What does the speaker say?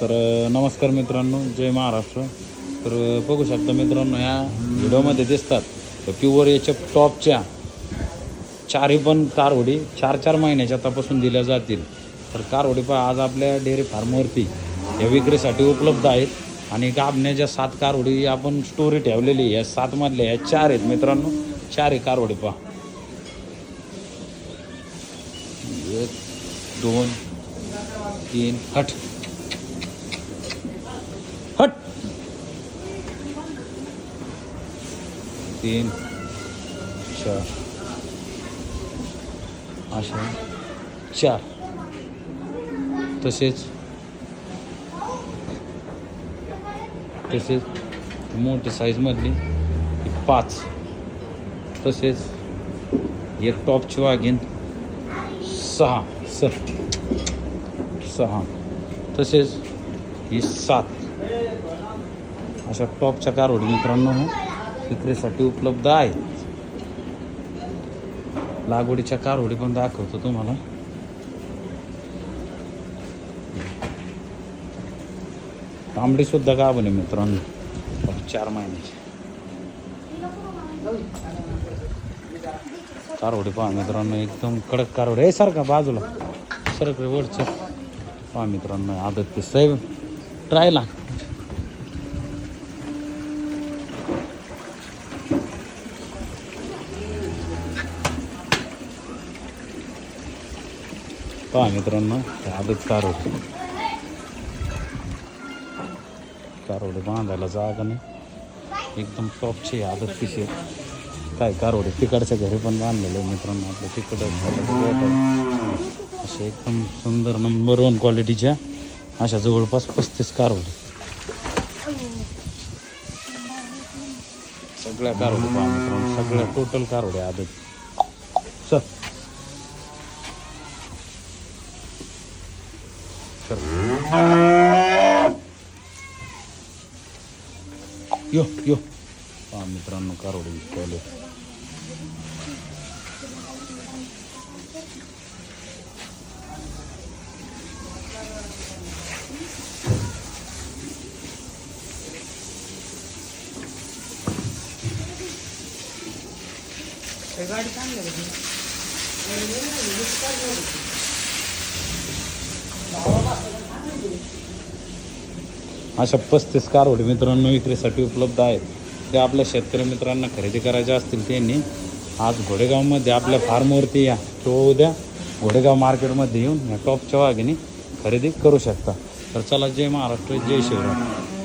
तर नमस्कार मित्रांनो जय महाराष्ट्र. तर बघू शकता मित्रांनो ह्या व्हिडिओमध्ये दिसतात तर प्युअर याच्या टॉपच्या चारही पण कारवडी चार चार महिन्याच्या तपासून दिल्या जातील. तर कारवडी पण आज आपल्या डेअरी फार्मवरती या विक्रीसाठी उपलब्ध आहेत. आणि गाबण्याच्या सात कारवडी आपण स्टोरी ठेवलेली आहे. या सातमधल्या या चार आहेत मित्रांनो. चार आहे कारवडी पहा. एक दोन तीन आठ. तीन. चार. अशा चार. तसेच. तसेच. मोठ्या साईजमधली पाच. तसेच. एक टॉपची वाघीन सहा. सर सहा. तसेच. ही सात. अशा टॉपच्या कारवडी मित्रांनो. विक्रीसाठी उपलब्ध आहेत लागवडीच्या कारवडी पण दाखवतो तुम्हाला. तांबडी सुद्धा का मित्रांनो. चार महिन्याची कारवडी पहा मित्रांनो एकदम कडक कारवडी आहे सारखा बाजूला. सरकडे वरच्या वरचं. पहा मित्रांनो आदत ते साहेब ट्रायला पहा मित्रांनो हे आदत कारवडी. कारवडी बांधायला जागा नाही. एकदम टॉपची आदत पिशी काय कारवडे तिकडच्या घरी पण बांधलेलं आहे मित्रांनो आपलं तिकडं असे एकदम सुंदर नंबर वन क्वालिटीच्या अशा जवळपास पस्तीस कारवडी. सगळ्या कारवडी पहा मित्रांनो सगळ्या टोटल कारवडी आदत. चल. चल यो यो पहा मित्रांनो कारवडी विकले अशा पस्तीस कारवडी मित्रांनो विक्रीसाठी उपलब्ध आहेत. ते आपल्या शेतकरी मित्रांना खरेदी करायच्या असतील त्यांनी आज घोडेगावमध्ये आपल्या फार्मवरती या किंवा उद्या घोडेगाव मार्केटमध्ये येऊन या टॉपच्या वाघिनी खरेदी करू शकता. तर चला जय महाराष्ट्र जय शिवराय.